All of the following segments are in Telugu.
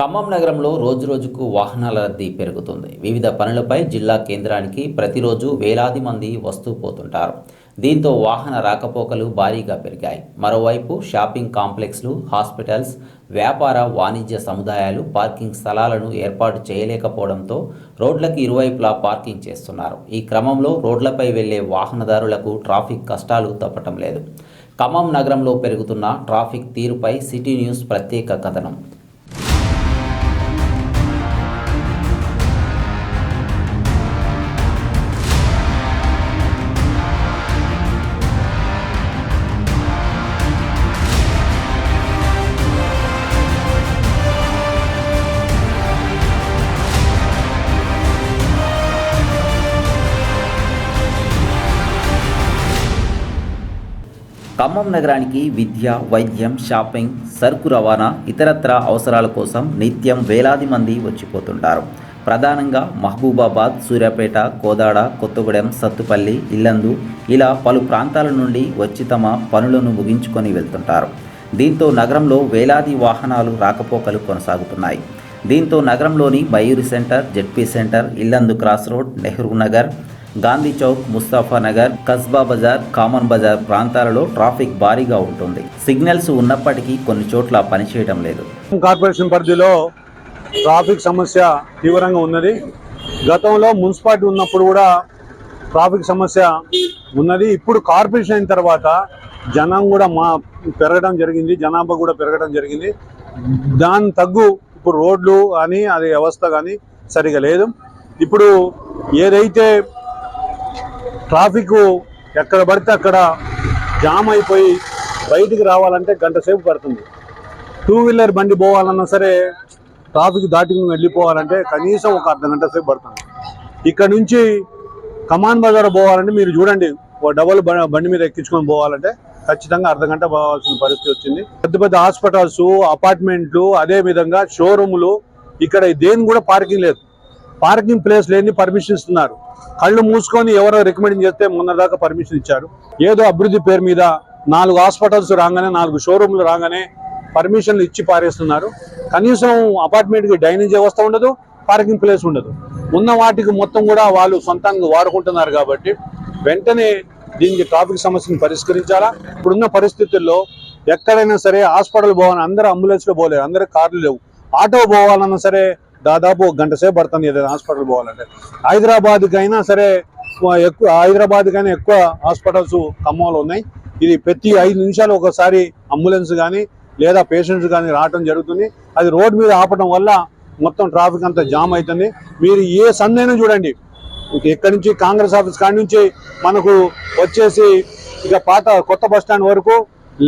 ఖమ్మం నగరంలో రోజురోజుకు వాహనాల రద్దీ పెరుగుతుంది. వివిధ పనులపై జిల్లా కేంద్రానికి ప్రతిరోజు వేలాది మంది వస్తూ పోతుంటారు. దీంతో వాహన రాకపోకలు భారీగా పెరిగాయి. మరోవైపు షాపింగ్ కాంప్లెక్స్లు హాస్పిటల్స్ వ్యాపార వాణిజ్య సముదాయాలు పార్కింగ్ స్థలాలను ఏర్పాటు చేయలేకపోవడంతో రోడ్లకు ఇరువైపులా పార్కింగ్ చేస్తున్నారు. ఈ క్రమంలో రోడ్లపై వెళ్ళే వాహనదారులకు ట్రాఫిక్ కష్టాలు తప్పటం లేదు. ఖమ్మం నగరంలో పెరుగుతున్న ట్రాఫిక్ తీరుపై సిటీ న్యూస్ ప్రత్యేక కథనం. ఖమ్మం నగరానికి విద్య వైద్యం షాపింగ్ సరుకు రవాణా ఇతరత్ర అవసరాల కోసం నిత్యం వేలాది మంది వచ్చిపోతుంటారు. ప్రధానంగా మహబూబాబాద్ సూర్యాపేట కోదాడ కొత్తగూడెం సత్తుపల్లి ఇల్లందు ఇలా పలు ప్రాంతాల నుండి వచ్చి తమ పనులను ముగించుకొని వెళ్తుంటారు. దీంతో నగరంలో వేలాది వాహనాలు రాకపోకలు కొనసాగుతున్నాయి. దీంతో నగరంలోని Mayuri centre ZP centre Yellandu cross road Nehru Nagar Gandhi Chowk Mustafa Nagar Kasba Bazar common Bazar ప్రాంతాలలో ట్రాఫిక్ భారీగా ఉంటుంది. సిగ్నల్స్ ఉన్నప్పటికీ కొన్ని చోట్ల పనిచేయడం లేదు. కార్పొరేషన్ పరిధిలో ట్రాఫిక్ సమస్య తీవ్రంగా ఉన్నది. గతంలో మున్సిపాలిటీ ఉన్నప్పుడు కూడా ట్రాఫిక్ సమస్య ఉన్నది. ఇప్పుడు కార్పొరేషన్ అయిన తర్వాత జనం కూడా మా పెరగడం జరిగింది. జనాభా కూడా పెరగడం జరిగింది. దాని తగ్గు ఇప్పుడు రోడ్లు కానీ అది వ్యవస్థ కానీ సరిగా లేదు. ఇప్పుడు ఏదైతే ట్రాఫిక్ ఎక్కడ పడితే అక్కడ జామ్ అయిపోయి బయటికి రావాలంటే గంట సేపు పడుతుంది. టూ వీలర్ బండి పోవాలన్నా సరే ట్రాఫిక్ దాటి వెళ్ళిపోవాలంటే కనీసం ఒక అర్ధ గంట సేపు పడుతుంది. ఇక్కడ నుంచి కమాన్ బజార్ పోవాలంటే మీరు చూడండి ఓ డబల్ బండి మీద ఎక్కించుకొని పోవాలంటే ఖచ్చితంగా అర్ధ గంట పోవాల్సిన పరిస్థితి వచ్చింది. పెద్ద పెద్ద హాస్పిటల్స్ అపార్ట్మెంట్లు అదే విధంగా షోరూములు ఇక్కడ దేని కూడా పార్కింగ్ లేదు. పార్కింగ్ ప్లేస్ లేని పర్మిషన్ ఇస్తున్నారు. కళ్ళు మూసుకొని ఎవరో రికమెండ్ చేస్తే మొన్నదాకా పర్మిషన్ ఇచ్చారు. ఏదో అభివృద్ధి పేరు మీద నాలుగు హాస్పిటల్స్ రాగానే నాలుగు షోరూమ్లు రాగానే పర్మిషన్లు ఇచ్చి పారేస్తున్నారు. కనీసం అపార్ట్మెంట్కి డైనింగ్ వ్యవస్థ ఉండదు పార్కింగ్ ప్లేస్ ఉండదు. ఉన్న వాటికి మొత్తం కూడా వాళ్ళు సొంతంగా వాడుకుంటున్నారు కాబట్టి వెంటనే దీనికి ట్రాఫిక్ సమస్యను పరిష్కరించాలా? ఇప్పుడున్న పరిస్థితుల్లో ఎక్కడైనా సరే హాస్పిటల్ పోవాలని అందరూ అంబులెన్స్లో పోలేరు అందరూ కార్లు లేవు. ఆటో పోవాలన్నా సరే దాదాపు ఒక గంట సేపు పడుతుంది ఏదైనా హాస్పిటల్ పోవాలంటే. హైదరాబాద్కి అయినా సరే ఎక్కువ హైదరాబాద్కైనా ఎక్కువ హాస్పిటల్స్ ఖమ్మంలో ఉన్నాయి. ఇది ప్రతి ఐదు నిమిషాలు ఒకసారి అంబులెన్స్ కానీ లేదా పేషెంట్స్ కానీ రావడం జరుగుతుంది. అది రోడ్ మీద ఆపడం వల్ల మొత్తం ట్రాఫిక్ అంతా జామ్ అవుతుంది. మీరు ఏ సందైనా చూడండి. ఎక్కడి ఇక్కడి నుంచి కాంగ్రెస్ ఆఫీస్ కాడి నుంచి మనకు వచ్చేసి ఇక పాత కొత్త బస్ స్టాండ్ వరకు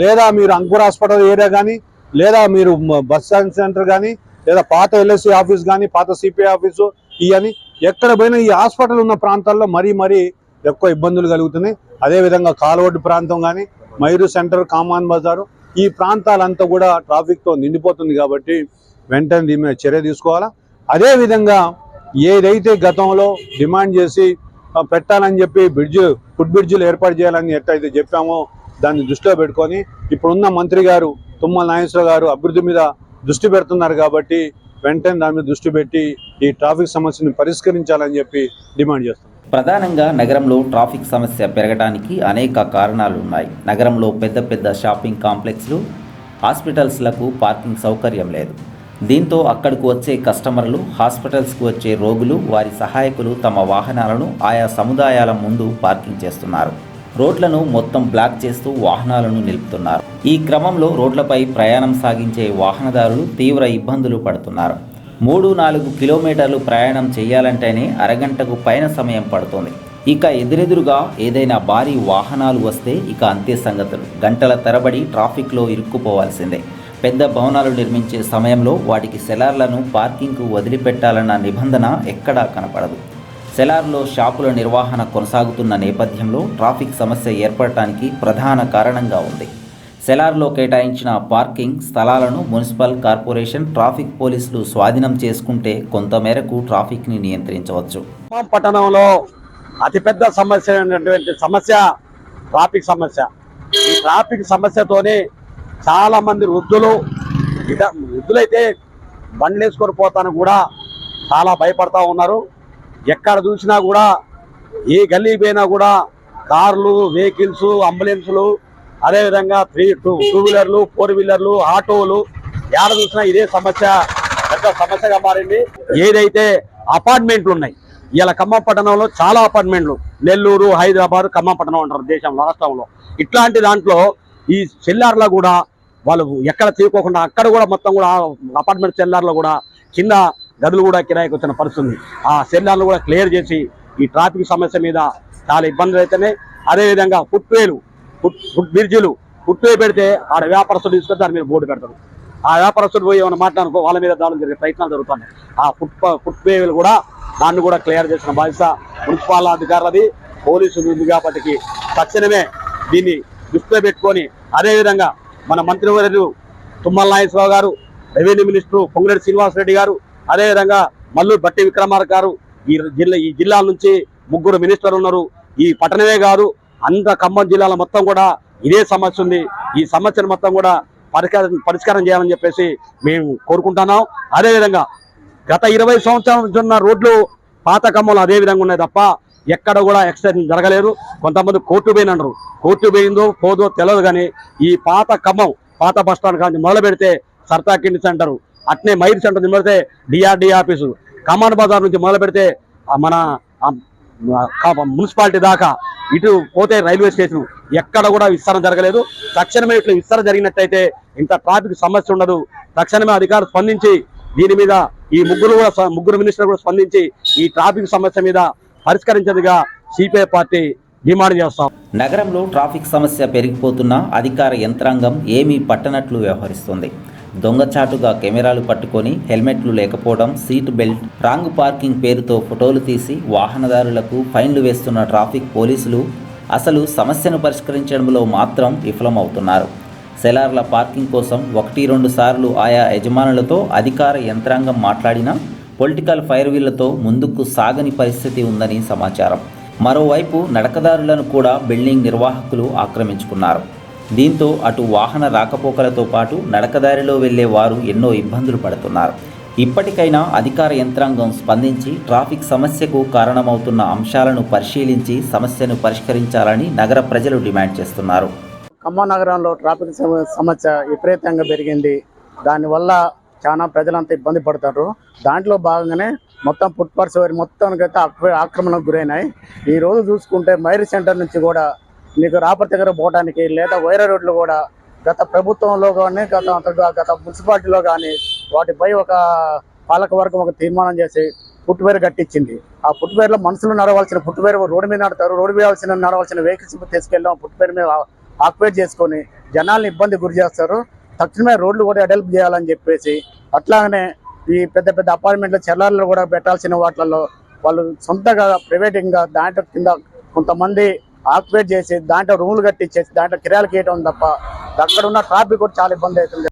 లేదా మీరు అంకుర్ హాస్పిటల్ ఏరియా కానీ లేదా మీరు బస్ స్టాండ్ సెంటర్ కానీ లేదా పాత ఎల్ఎస్సి ఆఫీస్ కానీ పాత సిపిఐ ఆఫీసు ఇవని ఎక్కడ పోయినా ఈ హాస్పిటల్ ఉన్న ప్రాంతాల్లో మరీ మరీ ఎక్కువ ఇబ్బందులు కలుగుతున్నాయి. అదేవిధంగా కాలువడ్డు ప్రాంతం కానీ మైరు సెంటర్ కామాన్ బజారు ఈ ప్రాంతాలంతా కూడా ట్రాఫిక్తో నిండిపోతుంది కాబట్టి వెంటనే దీని మీద చర్య తీసుకోవాలా? అదేవిధంగా ఏదైతే గతంలో డిమాండ్ చేసి పెట్టాలని చెప్పి బ్రిడ్జ్ ఫుడ్ బ్రిడ్జ్లు ఏర్పాటు చేయాలని ఎట్లయితే చెప్పామో దాన్ని దృష్టిలో పెట్టుకొని ఇప్పుడున్న మంత్రి గారు తుమ్మల నాగేశ్వర గారు అభివృద్ధి మీద దృష్టి పెడుతున్నారు కాబట్టి వెంటనే దాని మీద దృష్టి పెట్టి ఈ ట్రాఫిక్ సమస్యను పరిష్కరించాలని చెప్పి డిమాండ్ చేస్తున్నారు. ప్రధానంగా నగరంలో ట్రాఫిక్ సమస్య పెరగడానికి అనేక కారణాలు ఉన్నాయి. నగరంలో పెద్ద పెద్ద షాపింగ్ కాంప్లెక్స్లు హాస్పిటల్స్లకు పార్కింగ్ సౌకర్యం లేదు. దీంతో అక్కడకు వచ్చే కస్టమర్లు హాస్పిటల్స్కు వచ్చే రోగులు వారి సహాయకులు తమ వాహనాలను ఆయా సముదాయాల ముందు పార్కింగ్ చేస్తున్నారు. రోడ్లను మొత్తం బ్లాక్ చేస్తూ వాహనాలను నిలుపుతున్నారు. ఈ క్రమంలో రోడ్లపై ప్రయాణం సాగించే వాహనదారులు తీవ్ర ఇబ్బందులు పడుతున్నారు. మూడు నాలుగు కిలోమీటర్లు ప్రయాణం చేయాలంటేనే అరగంటకు పైన సమయం పడుతుంది. ఇక ఎదురెదురుగా ఏదైనా భారీ వాహనాలు వస్తే ఇక అంతే సంగతులు. గంటల తరబడి ట్రాఫిక్లో ఇరుక్కుపోవాల్సిందే. పెద్ద భవనాలు నిర్మించే సమయంలో వాటికి సెలార్లను పార్కింగ్కు వదిలిపెట్టాలన్న నిబంధన ఎక్కడా కనపడదు. సెలార్లో షాపుల నిర్వహణ కొనసాగుతున్న నేపథ్యంలో ట్రాఫిక్ సమస్య ఏర్పడటానికి ప్రధాన కారణంగా ఉంది. సెలార్లో కేటాయించిన పార్కింగ్ స్థలాలను మున్సిపల్ కార్పొరేషన్ ట్రాఫిక్ పోలీసులు స్వాధీనం చేసుకుంటే కొంతమేరకు ట్రాఫిక్ని నియంత్రించవచ్చు. పట్టణంలో అతిపెద్ద సమస్య అయినటువంటి సమస్య ట్రాఫిక్ సమస్య. ఈ ట్రాఫిక్ సమస్యతోనే చాలా మంది వృద్ధులు వృద్ధులైతే బండ్లు వేసుకొని పోతాను కూడా చాలా భయపడతా ఉన్నారు. ఎక్కడ చూసినా కూడా ఏ గల్లీ పోయినా కూడా కార్లు వెహికల్స్ అంబులెన్సులు అదేవిధంగా త్రీ టూ టూ వీలర్లు ఫోర్ వీలర్లు ఆటోలు ఎక్కడ చూసినా ఇదే సమస్య పెద్ద సమస్యగా మారింది. ఏదైతే అపార్ట్మెంట్లు ఉన్నాయి ఇలా ఖమ్మం పట్టణంలో చాలా అపార్ట్మెంట్లు నెల్లూరు హైదరాబాద్ ఖమ్మం పట్టణం అంటారు దేశంలో రాష్ట్రంలో. ఇట్లాంటి దాంట్లో ఈ సెల్లార్లో కూడా వాళ్ళు ఎక్కడ తీసుకోకుండా అక్కడ కూడా మొత్తం కూడా అపార్ట్మెంట్ సెల్లార్లో కూడా కింద గదులు కూడా కిరాయికి వచ్చిన పరిస్థితుంది. ఆ సెల్లార్లు కూడా క్లియర్ చేసి ఈ ట్రాఫిక్ సమస్య మీద చాలా ఇబ్బందులు అయితేనే అదేవిధంగా ఫుట్వేలు ఫుట్ ఫుట్ బ్రిడ్జిలు ఫుట్వే పెడితే ఆడ వ్యాపారస్తులు తీసుకొని దాని మీద బోర్డు పెడతారు ఆ వ్యాపారస్తులు పోయి ఏమైనా మాట్లాడుకో వాళ్ళ మీద దాడులు జరిగే ప్రయత్నాలు జరుగుతున్నాయి. ఆ ఫుట్ ఫుట్వేలు కూడా దాన్ని కూడా క్లియర్ చేసిన బాధ్యత మున్సిపల్ అధికారులది పోలీసులు ఉంది కాబట్టి తక్షణమే దీన్ని దృష్టిలో పెట్టుకొని అదేవిధంగా మన మంత్రివర్యులు తుమ్మల నాగేశ్వరరావు గారు రెవెన్యూ మినిస్టర్ పొంగులేటి శ్రీనివాసరెడ్డి గారు అదేవిధంగా మల్లూరు బట్టి విక్రమార్క గారు ఈ జిల్లా ఈ జిల్లాల నుంచి ముగ్గురు మినిస్టర్లు ఉన్నారు. ఈ పట్టణమే గారు అంత ఖమ్మం జిల్లాలో మొత్తం కూడా ఇదే సమస్య ఉంది. ఈ సమస్యను మొత్తం కూడా పరిష్కారం పరిష్కారం చేయాలని చెప్పేసి మేము కోరుకుంటున్నాం. అదేవిధంగా గత ఇరవై సంవత్సరాల నుంచి ఉన్న రోడ్లు పాత కమ్మలు అదే విధంగా ఉన్నాయి తప్ప ఎక్కడ కూడా ఎక్స్టెన్షన్ జరగలేదు. కొంతమంది కోర్టు పోయినన్నారు. కోర్టు పోయిందో పోదో తెలియదు కానీ ఈ పాత ఖమ్మం పాత బస్ స్టాండ్ కానీ మొదలు పెడితే సర్తా కిండి సెంటర్. అట్నే మైర్ సెంటర్ నుంచి పెడితే డిఆర్డి ఆఫీసు. కమాండ్ బజార్ నుంచి మొదలు పెడితే మన మున్సిపాలిటీ దాకా ఇటు పోతే రైల్వే స్టేషన్. ఎక్కడ కూడా విస్తరణ జరగలేదు. తక్షణమే ఇట్లా విస్తరణ జరిగినట్టయితే ఇంత ట్రాఫిక్ సమస్య ఉండదు. తక్షణమే అధికారులు స్పందించి దీని మీద ఈ ముగ్గురు కూడా ముగ్గురు మినిస్టర్ కూడా స్పందించి ఈ ట్రాఫిక్ సమస్య మీద పరిష్కరించేదిగా సిపిఐ పార్టీ డిమాండ్ చేస్తాం. నగరంలో ట్రాఫిక్ సమస్య పెరిగిపోతున్నా అధికార యంత్రాంగం ఏమీ పట్టనట్లు వ్యవహరిస్తుంది. దొంగచాటుగా కెమెరాలు పట్టుకొని హెల్మెట్లు లేకపోవడం సీట్ బెల్ట్ రాంగ్ పార్కింగ్ పేరుతో ఫోటోలు తీసి వాహనదారులకు ఫైన్లు వేస్తున్న ట్రాఫిక్ పోలీసులు అసలు సమస్యను పరిష్కరించడంలో మాత్రం విఫలమవుతున్నారు. సెలార్ల పార్కింగ్ కోసం ఒకటి రెండు సార్లు ఆయా యజమానులతో అధికార యంత్రాంగం మాట్లాడినా పొలిటికల్ ఫైర్ వీళ్ళతో ముందుకు సాగని పరిస్థితి ఉందని సమాచారం. మరోవైపు నడకదారులను కూడా బిల్డింగ్ నిర్వాహకులు ఆక్రమించుకున్నారు. దీంతో అటు వాహన రాకపోకలతో పాటు నడకదారిలో వెళ్ళే వారు ఎన్నో ఇబ్బందులు పడుతున్నారు. ఇప్పటికైనా అధికార యంత్రాంగం స్పందించి ట్రాఫిక్ సమస్యకు కారణమవుతున్న అంశాలను పరిశీలించి సమస్యను పరిష్కరించాలని నగర ప్రజలు డిమాండ్ చేస్తున్నారు. ఖమ్మం నగరంలో ట్రాఫిక్ సమ- సమస్య విపరీతంగా పెరిగింది. దానివల్ల చాలా ప్రజలంతా ఇబ్బంది పడతారు. దాంట్లో భాగంగానే మొత్తం ఫుట్పాత్స్ మొత్తానికైతే ఆక్రమణకు గురైనాయి. ఈ రోజు చూసుకుంటే మైరి సెంటర్ నుంచి కూడా మీకు రాపర్తి దగ్గర పోవడానికి లేదా వైరా రోడ్లు కూడా గత ప్రభుత్వంలో కానీ గత గత మున్సిపాలిటీలో కానీ వాటిపై ఒక పాలక వర్గం ఒక తీర్మానం చేసి ఫుట్వేర్ కట్టించింది. ఆ ఫుట్వేర్లో మనుషులు నడవాల్సిన ఫుట్వేర్ రోడ్డు మీద నడతారు. రోడ్డు మీద నడవాల్సిన వెహికల్స్ తీసుకెళ్ళాం ఫుట్వేర్ మీద ఆక్యుపేట్ చేసుకొని జనాల్ని ఇబ్బంది గురి చేస్తారు. తక్షణమే రోడ్లు కూడా అడల్ప్ చేయాలని చెప్పేసి అట్లాగనే ఈ పెద్ద పెద్ద అపార్ట్మెంట్లు చెల్లార్లు కూడా పెట్టాల్సిన వాటిల్లో వాళ్ళు సొంతగా ప్రైవేటింగ్గా దాంట్లో కింద కొంతమంది ఆక్యుపేట్ చేసి దాంట్లో రూములు కట్టించేసి దాంట్లో కిరాయిలు కేయటం తప్ప అక్కడ ఉన్న ట్రాఫిక్ కూడా చాలా ఇబ్బంది అవుతుంది.